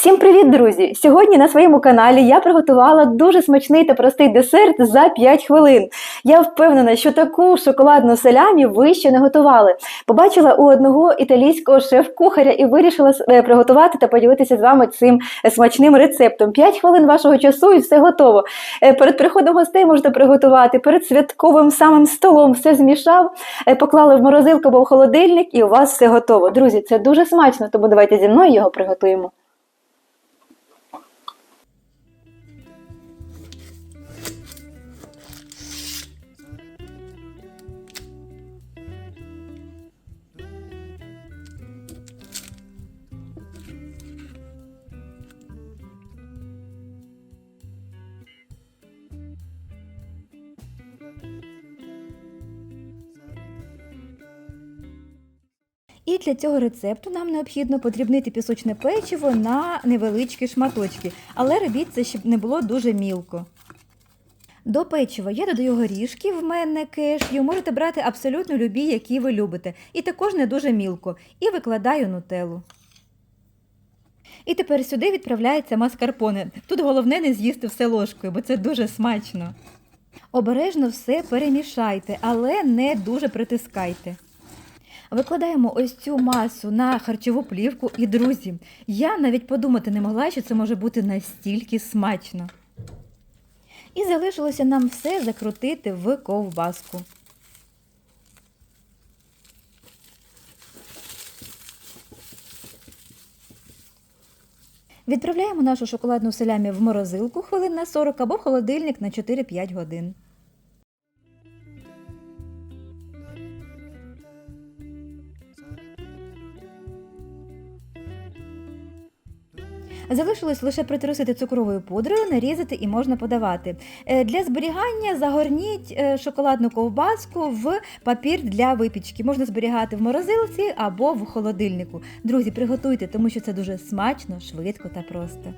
Всім привіт, друзі! Сьогодні на своєму каналі я приготувала дуже смачний та простий десерт за 5 хвилин. Я впевнена, що таку шоколадну селямі ви ще не готували. Побачила у одного італійського шеф-кухаря і вирішила е, приготувати та поділитися з вами цим смачним рецептом. 5 хвилин вашого часу і все готово. Е, Перед приходом гостей можете приготувати, перед святковим самим столом все змішав, е, поклали в морозилку або в холодильник, і у вас все готово. Друзі, це дуже смачно, тому давайте зі мною його приготуємо. І для цього рецепту нам необхідно подрібнити пісочне печиво на невеличкі шматочки, але робіть це, щоб не було дуже мілко. До печива я додаю горішки, в мене кешю, можете брати абсолютно любі, які ви любите, і також не дуже мілко, і викладаю нутеллу. І тепер сюди відправляється маскарпоне. Тут головне не з'їсти все ложкою, бо це дуже смачно. Обережно все перемішайте, але не дуже притискайте. Викладаємо ось цю масу на харчову плівку і друзі, я навіть подумати не могла, що це може бути настільки смачно. І залишилося нам все закрутити в ковбаску. Відправляємо нашу шоколадну селямі в морозилку хвилин на 40 або в холодильник на 4-5 годин. Залишилось лише притрусити цукровою пудрою, нарізати і можна подавати. Е, Для зберігання загорніть е, шоколадну ковбаску в папір для випічки. Можна зберігати в морозилці або в холодильнику. Друзі, приготуйте, тому що це дуже смачно, швидко та просто.